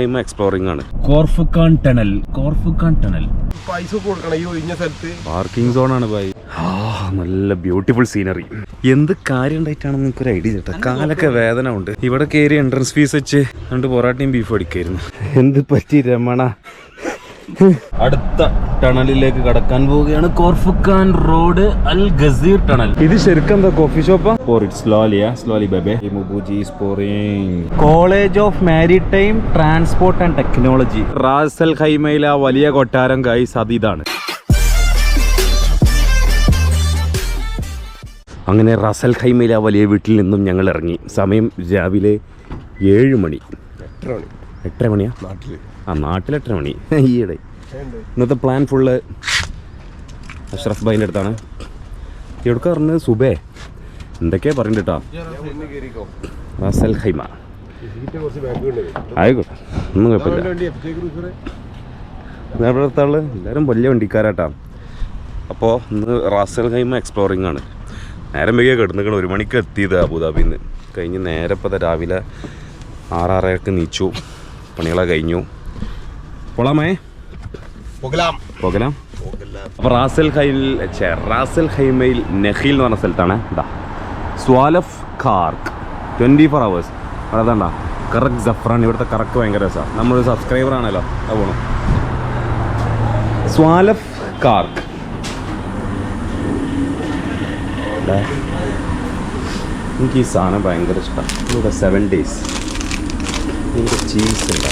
Haima exploring ആണ്. Khorfakkan tunnel Khorfakkan tunnel. പൈസ കൊടുക്കണം ഈ ഒഴിഞ്ഞ സ്ഥലത്ത്. പാർക്കിംഗ് സോൺ ആണ് ഭായി ആ നല്ല ബ്യൂട്ടിഫുൾ സീനറി എന്ത് കാര്യം ഉണ്ടായിട്ടാണെന്ന് നിങ്ങൾക്ക് ഒരു ഐഡിയ ചേട്ടാ കാലൊക്കെ വേദന ഉണ്ട്. ഇവിടെ കയറി എൻട്രൻസ് ഫീസ് വെച്ച് രണ്ട് പൊറാട്ടയും ബീഫും അടിക്കായിരുന്നു. എന്ത് പറ്റി രമണ? അടുത്ത ടണലിലേക്ക് കടക്കാൻ പോവുകയാണ് Khor Fakkan road Al Ghazir tunnel. ഇത് ശരിക്കും എന്താ കോഫി ഷോപ്പാ ഫോർ ഇറ്റ് സ്ലോലിയാ slowly ബേബേ college of maritime transport and technology Ras Al ഹൈമയിലെ ആ വലിയ കൊട്ടാരം ഗൈസ് അത് ഇതാണ്. അങ്ങനെ റസൽ ഖൈമയിലെ ആ വലിയ വീട്ടിൽ നിന്നും ഞങ്ങൾ ഇറങ്ങി. സമയം രാവിലെ ഏഴ് മണി. എട്ടര മണി. എട്ടര മണിയാ? നാട്ടിൽ ആ നാട്ടിൽ എട്ടര മണി. ഈയിടെ. ഇന്നത്തെ പ്ലാൻ ഫുള്ള് അഷ്റഫ് ബൈന്റെ അടുത്താണ്. എവിടെക്കാ പറഞ്ഞത്? സുബേ. എന്തൊക്കെയാ പറയണ്ട കേട്ടോ ആയിക്കോട്ടെ ഒന്നും കുഴപ്പമില്ല. അടുത്തുള്ള എല്ലാവരും വലിയ വണ്ടിക്കാരാട്ടാ. അപ്പോൾ ഇന്ന് റാസൽ ഹൈമ എക്സ്പ്ലോറിംഗ് ആണ്. നേരം വൈകിയ കിടന്നിക്കണം. ഒരു മണിക്ക് എത്തിയത് അബുദാബിയിൽ നിന്ന് കഴിഞ്ഞ് നേരെ ഇപ്പോൾ രാവിലെ ആറാറരക്ക് നീച്ചു. പണികളൊക്കെ കഴിഞ്ഞു. പോളാമേ അപ്പോൾ റാസൽ ഹൈൽ ഛെ, റാസൽ ഹൈമയിൽ നെഹീൽ എന്ന് പറഞ്ഞ സ്ഥലത്താണ്. ഇതാ. സ്വാലഫ് കാർക്ക് ട്വന്റി ഫോർ അവേഴ്സ് അവിടെ അതാണ്ടാ. കറക്റ്റ് ജഫ്രാൻ ഇവിടുത്തെ കറക്ക് ഭയങ്കര രസമാണ് നമ്മളൊരു സബ്സ്ക്രൈബർ ആണല്ലോ അത് പോണു. സ്വാലഫ് കാർക്ക്. എനിക്ക് ഈ സാധനം ഭയങ്കര ഇഷ്ടമാണ് ഇവിടെ സെവൻ ഡേയ്സ് ഇതിന്റെ ചീസ് ഉണ്ട്.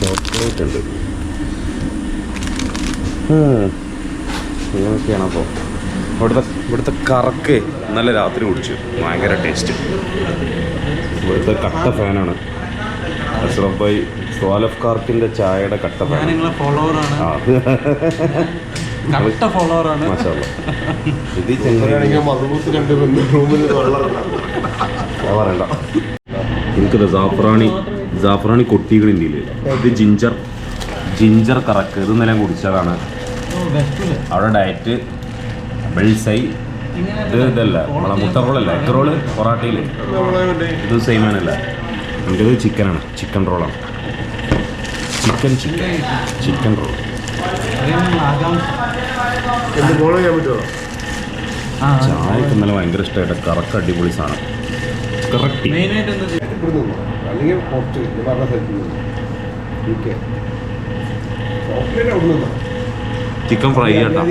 ചോക്ലേറ്റ് ഉണ്ട്. ഉം. ഇങ്ങനെയൊക്കെയാണ് അപ്പോൾ ഇവിടുത്തെ ഇവിടുത്തെ കറക്ക് നല്ല രാത്രി കുടിച്ചു. ഭയങ്കര ടേസ്റ്റ് ഇവിടുത്തെ കട്ട ഫാനാണ്. അഷ്റഫ് ഭായി സോലഫ് കാർക്കിന്റെ ചായയുടെ കട്ട ഫാൻ. ഇത് പറയണ്ട. എനിക്കത് സാഫ്രാണി സാഫ്രാണി കൊട്ടികളുണ്ട് ഇതിൽ. ഇത് ജിഞ്ചർ ജിഞ്ചർ കറക്ക്. ഇത് നിലം കുടിച്ചതാണ്. അവിടെ ഡയറ്റ് ബെൾസൈ ഇത് ഇതല്ല. നമ്മളെ മുട്ടറോളല്ല? എഗ് റോൾ പൊറാട്ടയിൽ ഇത് സെയിം ആണല്ല. എന്റെ ചിക്കനാണ് ചിക്കൻ റോളാണ് ചിക്കൻ ചിക്കൻ ചിക്കൻ റോൾ ചായക്ക് ഇന്നലെ ഭയങ്കര ഇഷ്ടമായിട്ട് കറക്ക് അടിപൊളി സാധനം. കറക്റ്റ് മെയിനായിട്ട് അല്ലെങ്കിൽ പുറത്ത് ഇത് പറഞ്ഞ സ്ഥലത്ത് നിന്ന് യു കെ ചോക്ലേറ്റ് അവിടെ നിന്നോ ചിക്കൻ ഫ്രൈ കേട്ടോ.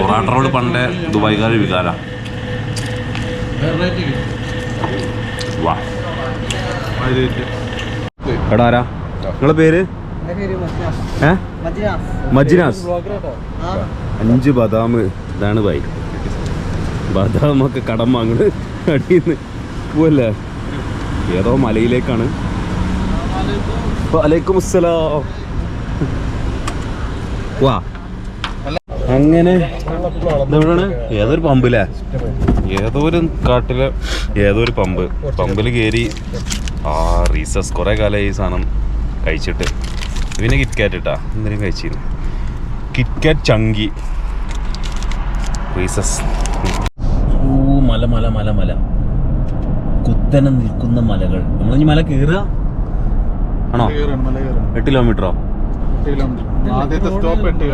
പൊറാട്ട റോൾ പണ്ടേ ദുബായിക്കാർ വികാര വാ. എടാ ആരാ? നിങ്ങളെ പേര്? മജിനാസ്. മജ്നാസ്. അഞ്ച് ബദാം ഇതാണ് ബൈ. ബദാമൊക്കെ കടം വാങ്ങുന്നത് നിന്ന് പോവല്ലേ? ഏതോ മലയിലേക്കാണ്. വലൈക്കും അസ്സലാം വാ അങ്ങനെ ഇതെവിടാണ്? ഏതൊരു പമ്പില്ലേ ഏതോ ഒരു കാട്ടിലെ? ഏതോ ഒരു പമ്പ്? പമ്പിൽ കയറി ആ റീസസ് കുറേ കാലമായി ഈ സാധനം കഴിച്ചിട്ട്. പിന്നെ കിറ്റ്കാറ്റ് ഇട്ടാ? എന്തെങ്കിലും കഴിച്ചിരുന്നു. കിറ്റ്കാറ്റ് ചങ്കി. റീസസ് ഓ മല മല മല മല. കുത്തനെ നിൽക്കുന്ന മലകൾ. നമ്മളിനി മല കയറുക ആണോ? എട്ട് കിലോമീറ്ററോ? ആദ്യത്തെ സ്റ്റോപ്പ് എട്ട്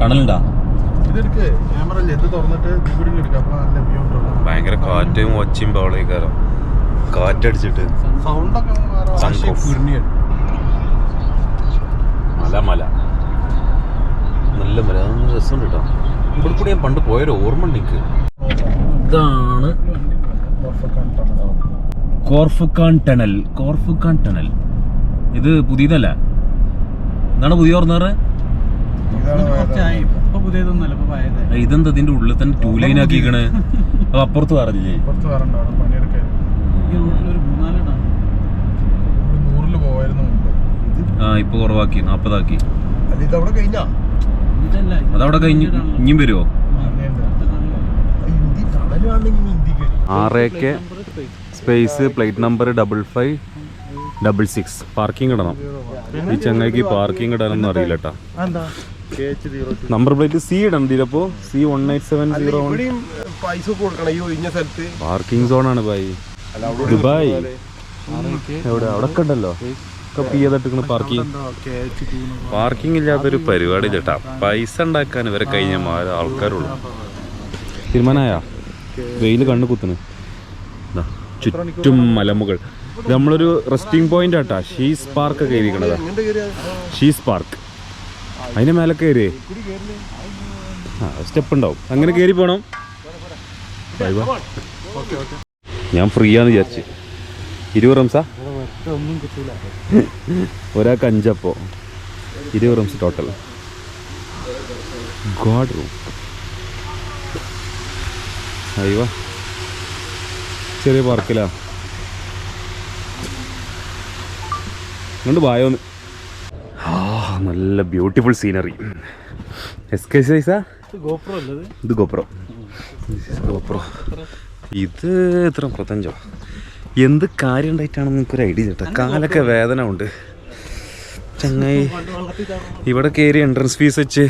ടണലുണ്ടാ ഇതെടുക്ക് ക്യാമറ അല്ലേ തുറന്നിട്ട് ഇവിടെ എടുക്കാം. നല്ല വ്യൂ ഉണ്ടാവും ഭയങ്കര കാറ്റും ഒച്ചയും ബഹളേക്കാരം കാറ്റടിച്ചിട്ട്. മല മല. നല്ല മല. അതൊന്നും നല്ല രസമുണ്ട് കേട്ടോ. ഇവിടെ കൂടി ഞാൻ പണ്ട് പോയൊരു ഓർമ്മ ഉണ്ട് എനിക്ക്. ഇതാണ് കോർഫുക്കാൻ ടണൽ കോർഫുക്കാൻ ടണൽ. ഇത് പുതിയതല്ല. എന്താണ് പുതിയ പഴയത്. ഇതെന്താ ഇതിന്റെ ഉള്ളിൽ തന്നെ ടൂ ലൈൻ ആക്കിക്കണ്? അപ്പുറത്ത് പറഞ്ഞില്ലേ? ആ ഇപ്പൊ കുറവാക്കി നാപ്പതാക്കി. അല്ല ഇത് കഴിഞ്ഞാ? ഇതല്ല അതവിടെ കഴിഞ്ഞു ഇനിയും വരുമോ ഹിന്ദി ടണലാണെങ്കിൽ ഹിന്ദിക്ക് ആറേക്ക് space plate number double five double six parking ഇടണം. ഈ ചങ്ങയ്ക്ക് പാർക്കിംഗ് ഇടാനൊന്നും അറിയില്ല കേട്ടാ നമ്പർ പ്ലേറ്റ് സി ഇടണം തീരപ്പോ C one eight seven zero പൈസ കൊടുക്കണം. ഈ ഒഴിഞ്ഞ സ്ഥലത്ത്. പാർക്കിംഗ് സോൺ ആണ് അവിടെ ദുബായ്. എവിടെ? അവിടെ ഒക്കെ ഉണ്ടല്ലോ ചെയ്തിട്ട് പാർക്കിംഗ് പാർക്കിംഗ് ഇല്ലാത്തൊരു പരിപാടി ചേട്ടാ പൈസ ഉണ്ടാക്കാൻ ഇവരെ കഴിഞ്ഞ ആൾക്കാരുള്ളൂ. തീരുമാനമായ വെയിൽ കണ്ണു കുത്തുന്നു. ചുറ്റും മലമുകൾ. നമ്മളൊരു റെസ്റ്റിംഗ് പോയിന്റ് ആട്ടാ. ഷീസ് പാർക്ക് ഒക്കെ കയറിയാ ഷീസ് പാർക്ക് അതിന്റെ മേലെ കയറി ആ സ്റ്റെപ്പ് ഉണ്ടാവും. അങ്ങനെ കയറി പോണം. ഞാൻ ഫ്രീ ആന്ന് വിചാരിച്ച്. ഇരുപത് റംസാ? ഒരാൾക്ക് അഞ്ചപ്പോ. ഇരുപത് റംസ് ടോട്ടൽ ഗോഡ് റൂം അയ്യോ ചെറിയ പാർക്കിലാ ഇങ്ങോട്ട് ആ നല്ല ബ്യൂട്ടിഫുൾ സീനറി എസ് കെ സൈസാ ഗോപ്രോ ഇത്? ഗോപ്രോ. ഗോപ്രോ. ഇത് എത്ര മുപ്പത്തഞ്ചോ എന്ത് കാര്യം ഉണ്ടായിട്ടാണെന്ന് ഒരു ഐഡിയ ചേട്ടാ കാലൊക്കെ വേദന ഉണ്ട്. ചങ്ങായി ഇവിടെ കയറി എൻട്രൻസ് ഫീസ് വെച്ച്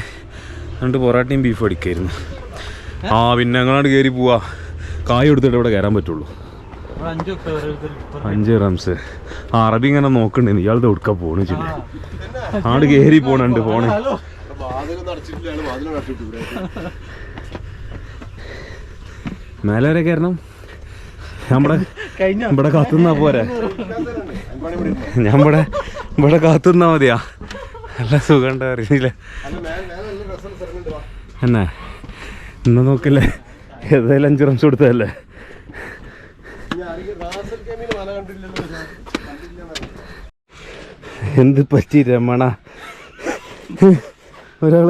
രണ്ട് പൊറാട്ടയും ബീഫും അടിക്കായിരുന്നു. ആ പിന്നെ ഞങ്ങളാണ്ട് കയറി പോവാ. കായ് കൊടുത്തിട്ട് ഇവിടെ കയറാൻ പറ്റുള്ളൂ. അഞ്ച് റംസ്. ആ അറബി ഇങ്ങനെ നോക്കണ്ടേ. ഇയാളുടെ ഉടുക്ക പോണു ചില്ല ആട് കേറി പോണുണ്ട് പോണേ. മേലെ വരെ കയറണം നമ്മടെ ഇവിടെ കാത്തുന്നാ പോരെ. ഞാൻ ഇവിടെ ഇവിടെ കാത്തുന്നാ മതിയാ. നല്ല സുഖം അറിയില്ല? എന്നാ. ഇന്ന് നോക്കില്ലേ? ഏതായാലും അഞ്ച് റംസ് കൊടുത്തതല്ലേ? എന്ത് പറ്റി രമണ? ഒരാൾ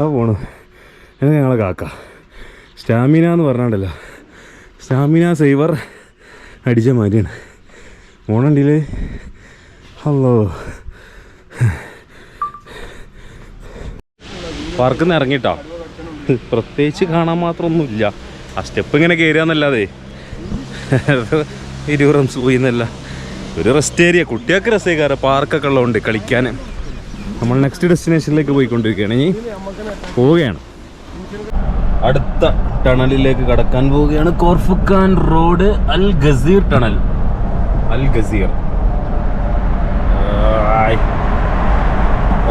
ആ പോണു. എന്നെ ഞങ്ങളെ കാക്ക. സ്റ്റാമിന എന്ന് പറഞ്ഞാണ്ടല്ലോ. സ്റ്റാമിന സേവർ അടിച്ച മാതിരിയാണ് ഓണണ്ടിൽ ഹലോ പാർക്കിൽ ഇറങ്ങിട്ടോ? പ്രത്യേകിച്ച് കാണാൻ മാത്രമൊന്നുമില്ല. ആ സ്റ്റെപ്പ് ഇങ്ങനെ കയറിയാന്നല്ലാതെ ഇരുപത് റംസ് പോയി എന്നല്ല ഒരു റെസ്റ്റ് ഏരിയ കുട്ടികൾക്ക് രസേക്കാറ് പാർക്കൊക്കെ ഉള്ളതുകൊണ്ട് കളിക്കാൻ. നമ്മൾ നെക്സ്റ്റ് ഡെസ്റ്റിനേഷനിലേക്ക് പോയിക്കൊണ്ടിരിക്കുകയാണ്. ഇനി പോവുകയാണ്. അടുത്ത ടണലിലേക്ക് കടക്കാൻ പോവുകയാണ്. Khor Fakkan road Al Ghazir tunnel. Al Ghazir.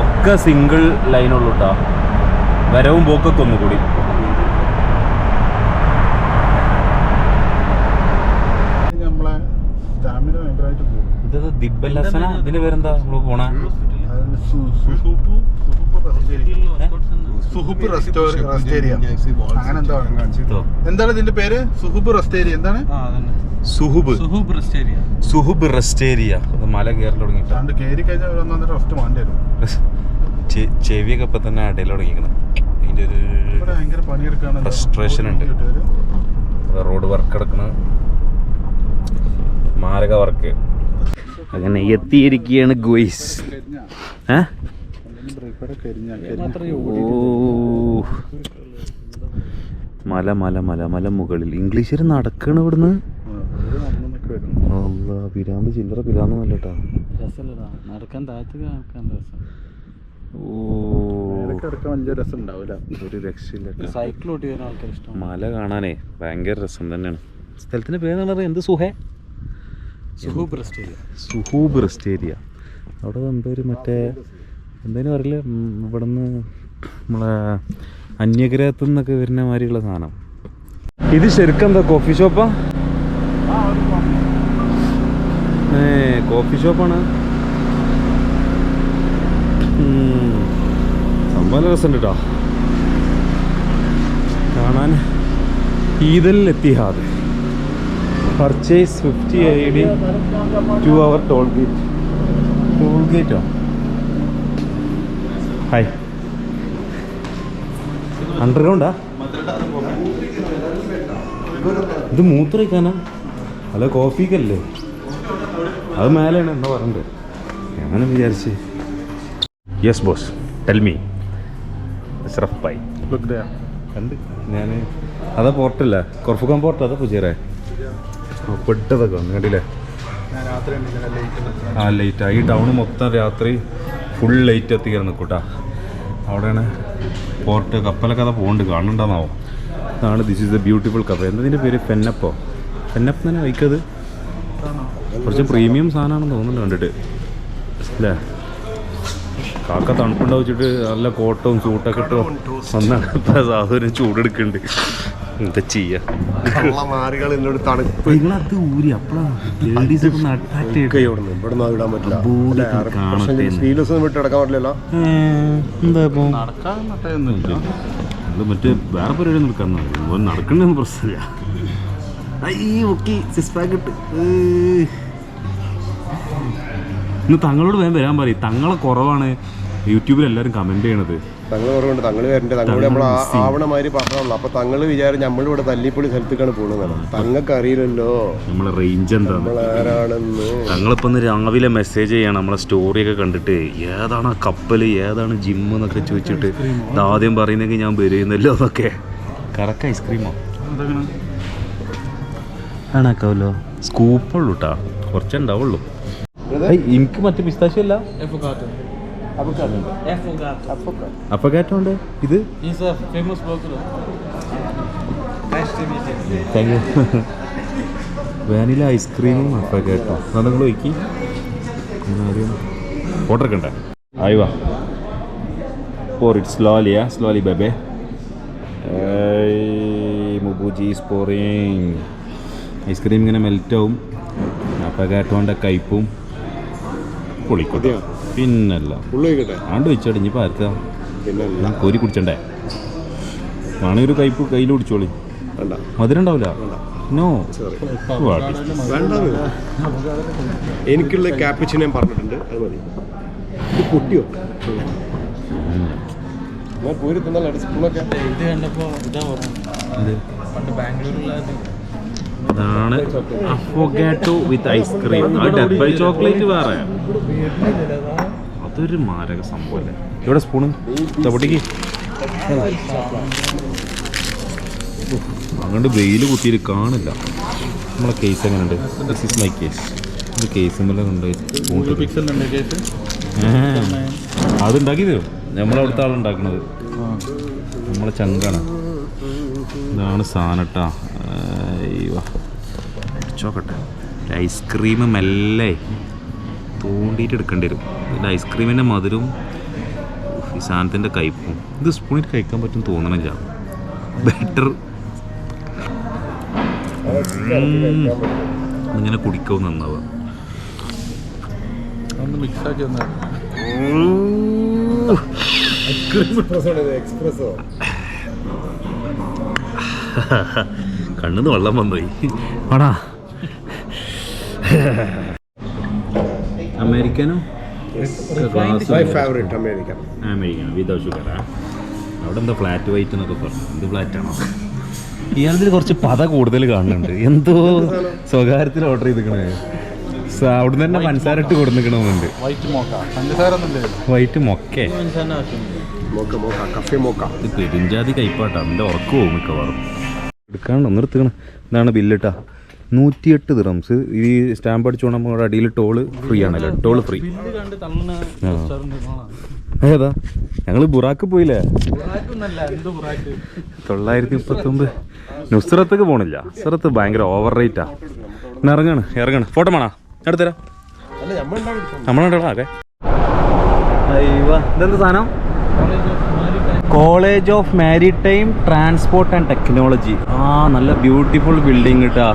ഒക്കെ സിംഗിൾ ലൈനുള്ളൂ കേട്ടോ വരവും പോക്കൊക്കെ ഒന്നുകൂടി നമ്മളെ സ്റ്റാമിന ഭയങ്കരമായിട്ട് പോകും ദിബല്ലസന ഇതിന്റെ പേരെന്താ? നമ്മൾ പോണ? അതിന് സു- സുഹുപ്പു സുഹുപ്പു റെസ്റ്റേരിയ. അങ്ങനെ എന്തോ എന്താണ് ഇതിന്റെ പേര്? സുഹുബ് റസ്റ്റേരിയ. എന്താണ്? സുഹുബ് സുഹൂബ് സുഹുബ് റെസ്റ്റേരിയ. അത് മല കയറി തുടങ്ങിട്ടോ അതുകൊണ്ട് കയറി കഴിഞ്ഞാൽ റെസ്റ്റ് വരും. ചെവിയൊക്കെ ഇപ്പൊ തന്നെ അടയിൽ തുടങ്ങിക്കണം അതിന്റെ ഒരു ഫ്രസ്ട്രേഷൻ ഉണ്ട്. റോഡ് വർക്ക് എടുക്കണ. മാരക വർക്ക് അങ്ങനെ എത്തിയിരിക്കുകയാണ് ഗോയ്സ്. ഏ? മല മല മല മല മുകളിൽ. ഇംഗ്ലീഷിൽ നടക്കണ ഇവിടുന്ന്. അല്ലാ പിരാന്ത് ചില്ലറ കേട്ടാ. നടക്കാൻ നടക്കാൻ രസം. ഓ. ഒരു രക്ഷയില്ല സൈക്കിൾ ഓട്ടി വരുന്ന ആൾക്കാർ ഇഷ്ടം മല കാണാനേ ഭയങ്കര രസം തന്നെയാണ്. സ്ഥലത്തിന്റെ പേര് പറഞ്ഞാൽ എന്ത് സുഹേ? സുഹൂബ് റെസ്റ്റേരിയ സുഹൂബ് റെസ്റ്റ് അവിടെ എന്തോ ഒരു മറ്റേ എന്തേലും അറിയില്ല. ഇവിടുന്ന് നമ്മളെ അന്യഗ്രഹത്തു നിന്നൊക്കെ വരുന്ന മാതിരിയുള്ള സാധനം. ഇത് ശരിക്കും എന്താ കോഫി ഷോപ്പാ ഏ കോഫി ഷോപ്പാണ്. സംഭവം രസമുണ്ട് കേട്ടോ കാണാൻ ഈദൽ Etihad purchase fifty I D two hour toll gate toll ഗേറ്റോ hi അണ്ടർഗ്രൗണ്ടാ ഇത് മൂത്രയ്ക്കാനാ? അല്ല കോഫിക്കല്ലേ? അത് മേലെയാണ് എന്താ പറഞ്ഞത് അങ്ങനെ വിചാരിച്ച്? Yes boss tell me Ashraf bhai കണ്ട്. ഞാൻ അതാ പോർട്ടല്ല കൊറഫുക്കാൻ പോർട്ട് അതാ പുജേറേ പെട്ടതൊക്കെ വന്നു കണ്ടില്ലേ? ആ ലൈറ്റ് ഈ ടൗൺ മൊത്തം രാത്രി ഫുൾ ലൈറ്റ് എത്തിക്കാൻ നിൽക്കൂട്ടാ അവിടെയാണ് പോർട്ട് കപ്പലൊക്കെ അതാ പോകുന്നുണ്ട് കാണണ്ടെന്നാവും അതാണ് this is a beautiful cafe എന്നതിന്റെ പേര്? പെന്നപ്പോ ഫെന്നപ്പ് തന്നെ വയ്ക്കത്? കുറച്ച് പ്രീമിയം സാധനമാണെന്ന് തോന്നുന്നു കണ്ടിട്ട്. അല്ലേ? കാക്ക തണുപ്പുണ്ടാവും വെച്ചിട്ട് നല്ല കോട്ടവും സൂട്ടൊക്കെ ഇട്ടോ വന്നാണ്. സാധനം ചൂടെടുക്കുന്നുണ്ട്. എന്താ ചെയ്യാ? മാറികൾ എന്നോട് തണുപ്പ്. നിങ്ങളത് ഊരി നടക്കാൻ മറ്റൊന്നുമില്ല അത് മറ്റേ വേറെ പരിപാടി നടക്കാൻ നടക്കണ്ടെന്ന് പ്രശ്നമില്ല. ഇന്ന് തങ്ങളോട് വേഗം വരാൻ പറയും. തങ്ങളെ കുറവാണ്. യൂട്യൂബിൽ എല്ലാവരും കമന്റ് ചെയ്യണത്. തങ്ങൾ കുറവുണ്ട് തങ്ങൾ വരണ്ടേ. തങ്ങളോട് നമ്മൾ. ആവണ മാതിരി പറഞ്ഞോളൂ. അപ്പൊ തങ്ങൾ വിചാരം നമ്മളിവിടെ തല്ലിപ്പൊളി സ്ഥലത്തേക്കാണ് പോകുന്നത് തങ്ങൾക്ക് അറിയില്ലല്ലോ നമ്മളെ റേഞ്ച് എന്താണ്? നമ്മൾ ആരാണെന്ന്. ഞങ്ങളിപ്പോൾ ഇന്ന് രാവിലെ മെസ്സേജ് ചെയ്യണം. നമ്മളെ സ്റ്റോറിയൊക്കെ കണ്ടിട്ട് ഏതാണ് ആ കപ്പൽ ഏതാണ് ജിം എന്നൊക്കെ ചോദിച്ചിട്ട് ഇത് ആദ്യം പറയുന്നെങ്കിൽ ഞാൻ വരുന്നല്ലോ എന്നൊക്കെ. കറക്റ്റ് ഐസ്ക്രീമോ? ആണാക്കാവല്ലോ. സ്കൂപ്പുള്ളൂ കേട്ടാ കുറച്ചേ ഉണ്ടാവുള്ളൂ. എനിക്ക് മറ്റേ പിസ്താശ്യല്ല അപ്പകാറ്റോ ഉണ്ട്. ഇത്? ഫേമസ് താങ്ക് യു വാനില ഐസ്ക്രീമും അപ്പകാറ്റോ അത് നിങ്ങൾ ഒഴിക്കി? ഓർഡർ ഫോട്ടോ എടുക്കണ്ടേ ആയി വാ. പോർ ഇറ്റ് സ്ലോലിയാ സ്ലോലി ബേബേ മുബുജി സ്പോറിങ് ഐസ്ക്രീം ഇങ്ങനെ മെൽറ്റാവും അപ്പകാറ്റോന്റെ കയ്പും പൊളിക്കോട്ടെ പിന്നല്ല. ആണ്ട് വെച്ചടിഞ്ഞ് പാർക്കാം പിന്നെ ഞാൻ കോരി കുടിച്ചണ്ടേ? ആണെങ്കിൽ ഒരു കയ്പ് കയ്യിൽ കുടിച്ചോളി. മധുരം ഉണ്ടാവില്ല നോ. എനിക്കുള്ള ക്യാപ്പിച്ച് ഞാൻ പറഞ്ഞിട്ടുണ്ട് അത് മതി. പൊട്ടിയോ ഞാൻ പോയി തിന്നല്ല സ്പൂണൊക്കെ. ഇത് കണ്ടപ്പോ ഇതാ ഓർമ്മ. പണ്ട് ബാംഗ്ലൂരിലുള്ളത് ഇതാണ് അഫോഗാറ്റോ വിത്ത് ഐസ്ക്രീം ആ ഡബിൾ ചോക്ലേറ്റ് വേറെ. അതൊരു മാരക സംഭവമല്ലേ ഇവിടെ സ്പൂണ് ചപ്പട്ടിക്ക് അങ്ങോട്ട് വെയിൽ കുത്തിയിട്ട് കാണില്ല. നമ്മളെ കേസ് എങ്ങനെയുണ്ട് ദിസ് ഇസ് മൈ കേസ് ഇത് കേസ് ഉണ്ട് കേസ് അത് ഉണ്ടാക്കി തരും? നമ്മളവിടുത്തെ ആളുണ്ടാക്കണത് നമ്മളെ ചങ്കാണ്. ഇതാണ് സാധനട്ടാ ചോക്കട്ടെ ഐസ്ക്രീം മെല്ലെ തോണ്ടിയിട്ട് എടുക്കേണ്ടി വരും. ഇതിന്റെ ഐസ്ക്രീമിന്റെ മധുരവും ഈ സാധനത്തിന്റെ കയ്പും. ഇത് സ്പൂണിൽ കഴിക്കാൻ പറ്റും തോന്നണില്ല. ബെറ്റർ ഇങ്ങനെ കുടിക്കും നന്നാവുക. എക്സ്പ്രസോ കണ്ണിന്ന് വെള്ളം വന്നുപോയി. ആടാ Americano? My favourite American Americano? Without sugar അവിടെ എന്താ ഫ്ലാറ്റ് വൈറ്റ് എന്നൊക്കെ പറഞ്ഞു എന്ത് ഫ്ലാറ്റ് ആണോ? ഇയാളതിൽ കുറച്ച് പത കൂടുതൽ കാണുന്നുണ്ട്. എന്തോ സ്വകാര്യത്തിൽ ഓർഡർ ചെയ്തിക്കണേ അവിടെ തന്നെ പഞ്ചസാര ഇട്ട് കൊടുത്തിക്കണമെന്നുണ്ട് വൈറ്റ് മോക്ക പഞ്ചസാര ഒന്നും വൈറ്റ് മൊക്കെ മോക്ക മോക്ക കഫേ മോക്ക ഇത് പെരുഞ്ചാതി കൈപ്പാട്ടാ. എന്റെ ഉറക്ക് പോകും മിക്കവാറും. എടുക്കാണ്ട് ഒന്ന് എടുത്തുക്കണം ഇതാണ് ബില്ലിട്ടാ. നൂറ്റിയെട്ട് ദിറംസ് ഈ സ്റ്റാമ്പ് അടിച്ചു നമ്മുടെ അടിയിൽ ടോൾ ഫ്രീ ആണല്ലോ ടോൾ ഫ്രീ ഏതാ? ഞങ്ങൾ ബുറാക്ക് പോയില്ലേ? ബുറാക്കൊന്നല്ല എന്ത് ബുറാക്ക്? തൊള്ളായിരത്തി മുപ്പത്തൊമ്പത് നുസ്രത്തേക്ക് പോണില്ല. നുസ്രത്ത് ഭയങ്കര ഓവർ റേറ്റാ ഇന്ന് ഇറങ്ങാണ് ഇറങ്ങാണ്. ഫോട്ടോ വേണോ എടുത്തരാം നമ്മളുണ്ടോ അതെ ഇതെന്ത് സാധനം? College of maritime transport and technology ആ നല്ല ബ്യൂട്ടിഫുൾ ബിൽഡിംഗ് കേട്ടാ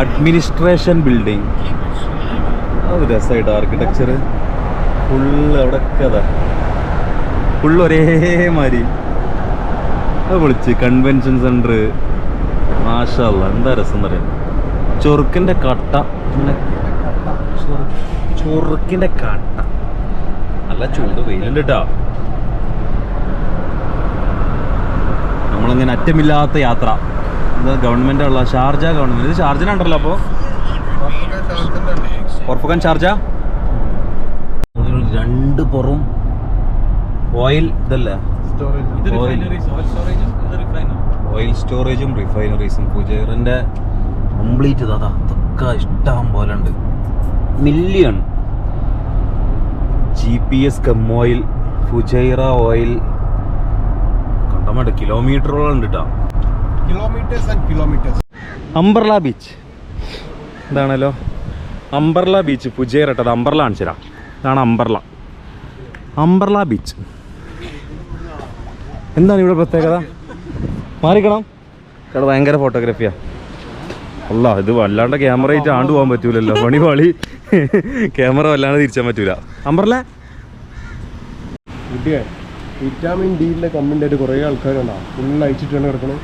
അഡ്മിനിസ്ട്രേഷൻ ബിൽഡിംഗ് രസമായിട്ടോ ആർക്കിടെക്ചർ ഫുള്ള് അവിടെ കഥ ഫുൾ ഒരേ മാതിരി വിളിച്ച് കൺവെൻഷൻ സെന്റർ മാഷല്ല എന്താ രസം എന്ന് പറയാം ചൊറുക്കിന്റെ കട്ട ചൊറുക്കിന്റെ കട്ട. നല്ല ചൂട് വെയിലുണ്ട് കേട്ടോ നമ്മളിങ്ങനെ അറ്റമില്ലാത്ത യാത്ര. ഇത് ഗവൺമെന്റ് ഉള്ള ഷാർജ ഗവൺമെന്റ്. ഇത് ഷാർജനുണ്ടല്ലോ അപ്പോൾ ഉറപ്പക്കാൻ ഷാർജ? രണ്ട് പുറം ഓയിൽ ഇതല്ല? ഇത്. ഓയിൽ. സ്റ്റോറേജും ഇത് റിഫൈനറീസും പൂജാറിന്റെ കംപ്ലീറ്റ് അതാ. അതൊക്കെ ഇഷ്ടം പോലെ ഉണ്ട്. മില്യൺ ജി പി എസ് കമ്മോയിൽ ഫുജൈറ ഓയിൽ കണ്ടമാട്ട് കിലോമീറ്ററോളം ഉണ്ട് കേട്ടോ kilometres and kilometres umbrella beach ഇതാണല്ലോ. അംബർല ബീച്ച് കേട്ടോ അത് അംബർല കാണിച്ചുതരാം ഇതാണ് അംബർല. അംബർല ബീച്ച് എന്താണ് ഇവിടെ പ്രത്യേകത? മാറിക്കണം. ഇവിടെ ഭയങ്കര ഫോട്ടോഗ്രാഫിയാ അല്ല ഇത് വല്ലാണ്ട് ക്യാമറ ആയിട്ട് ആണ്ട് പോകാൻ പറ്റൂലല്ലോ. പണി പാളി ക്യാമറ വല്ലാണ്ട് തിരിച്ചാൻ പറ്റൂല. അംബർല? വിറ്റാമിൻ ഡിയിലെ കമ്മിന്റെ ആയിട്ട് കുറേ ആൾക്കാരുണ്ടാവും ഫുൾ അയച്ചിട്ടാണ് കിടക്കണത്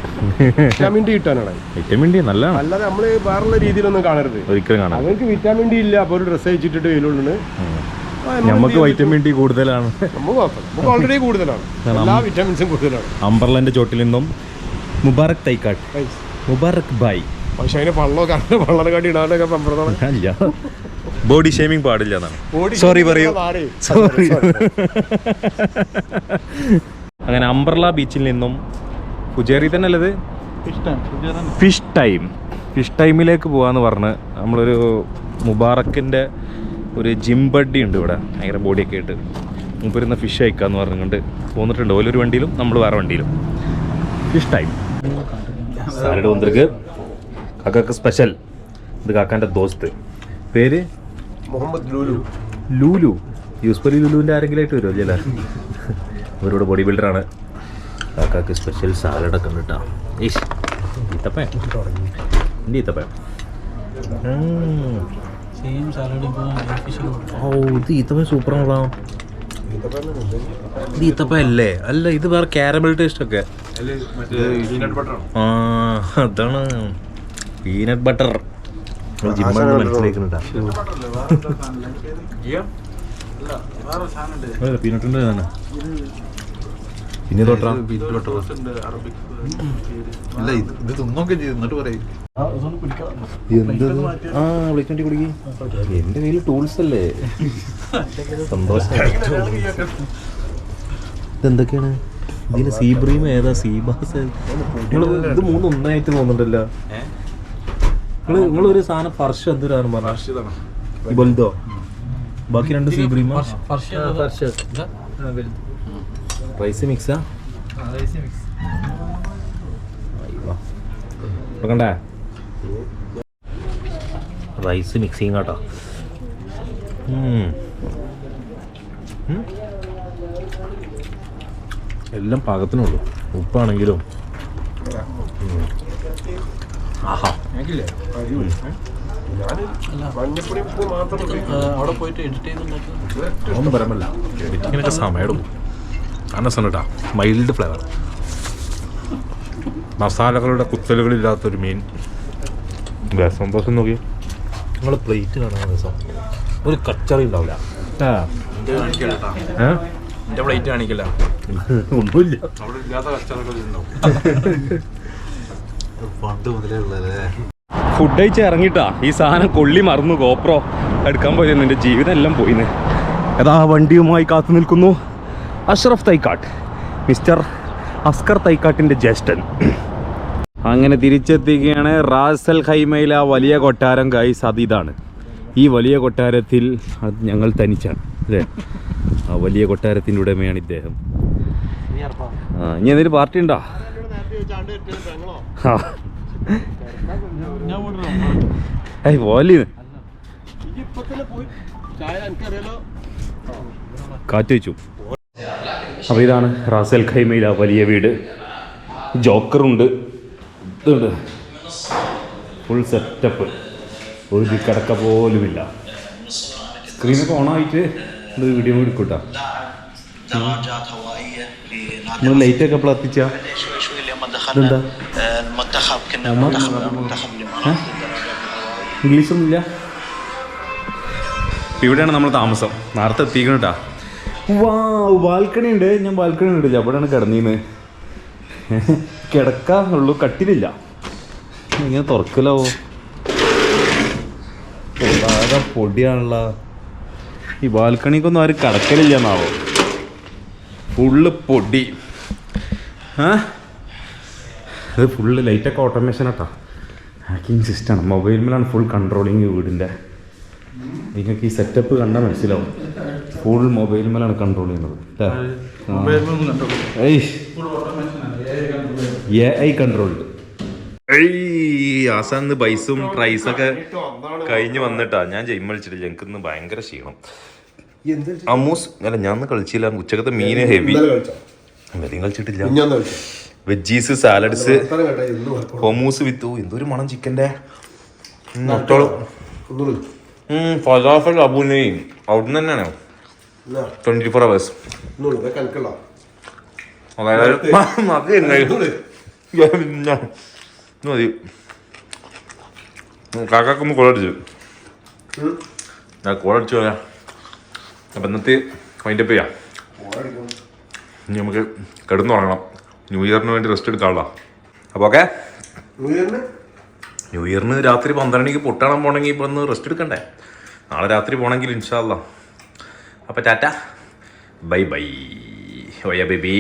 വിറ്റാമിൻ ഡി കിട്ടാനാണ്. വിറ്റമിൻ ഡി നല്ലതാണ്. അല്ലാതെ നമ്മൾ വേറുള്ള രീതിയിലൊന്നും കാണരുത്. ഒരിക്കലും കാണാം അവർക്ക് വിറ്റാമിൻ ഡി ഇല്ല. അപ്പോൾ ഒരു ഡ്രസ്സ് അയച്ചിട്ടിട്ട് വെയിലുള്ളൂ നമുക്ക് വൈറ്റമിൻ ഡി കൂടുതലാണ്. നമുക്ക് ഓൾറെഡി കൂടുതലാണ്. എല്ലാ വിറ്റാമിൻസും കൂടുതലാണ്. അംബർലന്റെ ചോട്ടിൽ നിന്നും മുബാറക് തൈക്കാട്ട്. മുബാറക് ബായ് പക്ഷെ അതിന് പള്ളോ കറണ്ട് പള്ളനെ കാട്ടി ഇടാനൊക്കെ സമ്പ്രദായം ഇല്ല ബോഡി ഷേമിംഗ് പാടില്ല എന്നാണ്. സോറി പറയൂ. സോറി അങ്ങനെ അംബ്രല ബീച്ചിൽ നിന്നും പുജേറി തന്നെ. അല്ലത് ഫിഷ് ടൈം ഫിഷ് ടൈമിലേക്ക് പോവാന്ന് പറഞ്ഞ് നമ്മളൊരു മുബാറക്കിന്റെ ഒരു ജിംബഡി ഉണ്ട് ഇവിടെ. ഭയങ്കര ബോഡിയൊക്കെ ആയിട്ട്. മുമ്പിരുന്ന ഫിഷ് അയക്കാന്ന് പറഞ്ഞുകൊണ്ട് പോന്നിട്ടുണ്ട്. ഓലൊരു വണ്ടിയിലും നമ്മൾ വേറെ വണ്ടിയിലും. ഫിഷ് ടൈം സാലഡ് വന്നിരിക്ക് കാക്കക്ക് സ്പെഷ്യൽ ഇത് കാക്കാന്റെ ദോസ്ത്. പേര്? മുഹമ്മദ് ലൂലു. ലൂലു? യൂസ്ഫലി ലുലുവിന്റെ ആരെങ്കിലും ആയിട്ട് വരുമോ അല്ലേ അവരോട് ബോഡി ബിൽഡറാണ് കാക്കാക്ക് സ്പെഷ്യൽ സാലഡൊക്കെ ഉണ്ട് കേട്ടോ ഈശ് ഈത്തപ്പേ എന്റെ ഈത്തപ്പേ സെയിം സാലഡ് ഇപ്പോൾ ഓ ഇത് ഈത്തപ്പ സൂപ്പറാണല്ലോ ഇത് ഈത്തപ്പ അല്ലേ? അല്ല ഇത് വേറെ ക്യാരമൽ ടേസ്റ്റ് ഒക്കെ. ആ അതാണ്. പീനട്ട് ബട്ടർ ജിമ്മാണ് മനസ്സിലാക്കുന്നുണ്ടാ പീനട്ടിന്റെ തന്നെ പിന്നെ തൊട്ടാ? ഇല്ല ഇത് ഇത് തിന്നൊക്കെ ചെയ്തു. എന്നിട്ട് പറയും. എന്തത് ആ കുടിക്ക് എന്റെ കയ്യിൽ ടൂൾസ് അല്ലേ? സന്തോഷം. ഇതെന്തൊക്കെയാണ്? ഇതിന് സീബ്രീം ഏതാ? സീബാസ്? ഇത് മൂന്ന് ഒന്നായിട്ട് തോന്നുന്നുണ്ടല്ലോ. നിങ്ങൾ ഒരു സാധനം ഫർഷ് എന്തൊരാണ് പറഞ്ഞ? ബൽദോ ബാക്കി രണ്ട് സീബ്രീമ റൈസ് മിക്സാ കണ്ടേ റൈസ് മിക്സിങ് കേട്ടോ. എല്ലാം പാകത്തിനുള്ളൂ. ഉപ്പാണെങ്കിലും. ഒന്നും പരമല്ല. എഡിറ്റിങ്ങിനൊക്കെ സമയം രസം കേട്ടോ മൈൽഡ് ഫ്ലേവർ മസാലകളുടെ കുത്തലുകളില്ലാത്തൊരു മീൻ. സന്തോഷം നോക്കി നിങ്ങൾ പ്ലേറ്റ് കാണാൻ രസം ഒരു കച്ചറി ഉണ്ടാവില്ല. പ്ലേറ്റ് കാണിക്കില്ല ഒന്നുമില്ല. അവിടെ ഇല്ലാത്ത പണ്ട് മുതലേ ഉള്ളതല്ലേ? ഫുഡ് കഴിച്ച് ഇറങ്ങിട്ടാ ഈ സാധനം കൊള്ളി മറന്നു ഗോപ്രോ എടുക്കാൻ പോയത് എന്റെ ജീവിതം എല്ലാം പോയിന്ന് അതാ വണ്ടിയുമായി കാത്തു നിൽക്കുന്നു. അഷ്റഫ് തൈക്കാട്ട് മിസ്റ്റർ അസ്കർ തൈക്കാട്ടിന്റെ ജ്യേഷ്ഠൻ. അങ്ങനെ തിരിച്ചെത്തിക്കുകയാണ് റാസൽ ഖൈമയിലെ ആ വലിയ കൊട്ടാരം ഗൈസ് അത് ഇതാണ്. ഈ വലിയ കൊട്ടാരത്തിൽ അത് ഞങ്ങൾ തനിച്ചാണ്. അല്ലേ ആ വലിയ കൊട്ടാരത്തിന്റെ ഉടമയാണ് ഇദ്ദേഹം. ഇനി എന്തെങ്കിലും പാർട്ടി ഉണ്ടോ? ആ ഏയ് പോലെ കാറ്റ് വെച്ചു. അപ്പോൾ ഇതാണ് റാസൽ ഖൈമയിലെ വലിയ വീട്. ജോക്കറുണ്ട്. ഇതുണ്ട്. ഫുൾ സെറ്റപ്പ് ഒരു കിടക്ക പോലുമില്ല. സ്ക്രീനൊക്കെ ഓണായിട്ട് ഇത് വീഡിയോ എടുക്കൂട്ടാ. നമ്മൾ ലൈറ്റൊക്കെ എപ്പോഴെത്തിച്ചാ എന്താ ഇംഗ്ലീഷൊന്നുമില്ല. ഇവിടെയാണ് നമ്മൾ താമസം. നേരത്തെ എത്തിക്കണം വാ ബാൽക്കണി ഉണ്ട്. ഞാൻ ബാൽക്കണി കണ്ടില്ല അവിടെയാണ് കിടന്നീന്ന്. കിടക്കാന്നുള്ളൂ കട്ടിലില്ല. ഇങ്ങനെ തുറക്കലാവോ? വളരെ പൊടിയാണുള്ള ഈ ബാൽക്കണിക്കൊന്നും ആരും കിടക്കലില്ല എന്നാവോ ഫുള്ള് പൊടി. ആ ഇത് ഫുള്ള് ലൈറ്റൊക്കെ ഓട്ടോമേഷൻ ആട്ടോ. ഹാക്കിംഗ് സിസ്റ്റമാണ് മൊബൈലിലാണ് ഫുൾ കൺട്രോളിങ് വീടിന്റെ നിങ്ങൾക്ക് ഈ സെറ്റപ്പ് കണ്ടാൽ മനസ്സിലാവും. ഫുൾ മൊബൈൽ മേലാണ് കൺട്രോൾ ചെയ്യുന്നത്. എ ഐ കൺട്രോൾഡ് ആസാന്ന് ബൈസും പ്രൈസൊക്കെ കഴിഞ്ഞ് വന്നിട്ടാ. ഞാൻ ജയിം കളിച്ചിട്ടില്ല. എനിക്ക് ഇന്ന് ഭയങ്കര ക്ഷീണം. എന്ത് അമ്മൂസ് അല്ല ഞാൻ കളിച്ചില്ല. ഉച്ചക്കത്തെ മീന് ഹെവി വെളിയും കളിച്ചിട്ടില്ല. Veggies salads. ഹൊമൂസ് വിത്ത് എന്തൊരു മണം ചിക്കന്റെ? ഫലാഫൽ അബുനെ അവിടുന്ന് തന്നെയാണ്? ട്വന്റി ഫോർ അവേഴ്സ് മതി കാക്കാക്കൊന്ന് കോളടിച്ചു. ഞാൻ കോളടിച്ചു പോയാ അപ്പം ഇന്നത്തെ വൈൻഡപ്പ് ചെയ്യാം. ഇനി നമുക്ക് കിടന്നുറങ്ങണം. ന്യൂ ഇയറിന് വേണ്ടി റെസ്റ്റ് എടുക്കാനുള്ള അപ്പോൾ ഓക്കെ ന്യൂ ഇയറിന് രാത്രി പന്ത്രണ്ടിക്ക് പൊട്ടണം പോകണമെങ്കിൽ ഇപ്പോൾ ഒന്ന് റെസ്റ്റ് എടുക്കണ്ടേ? നാളെ രാത്രി പോകണമെങ്കിൽ ഇൻഷാല്ല അപ്പോൾ ടാറ്റ. ബൈ ബൈ ഓയ ബേബേ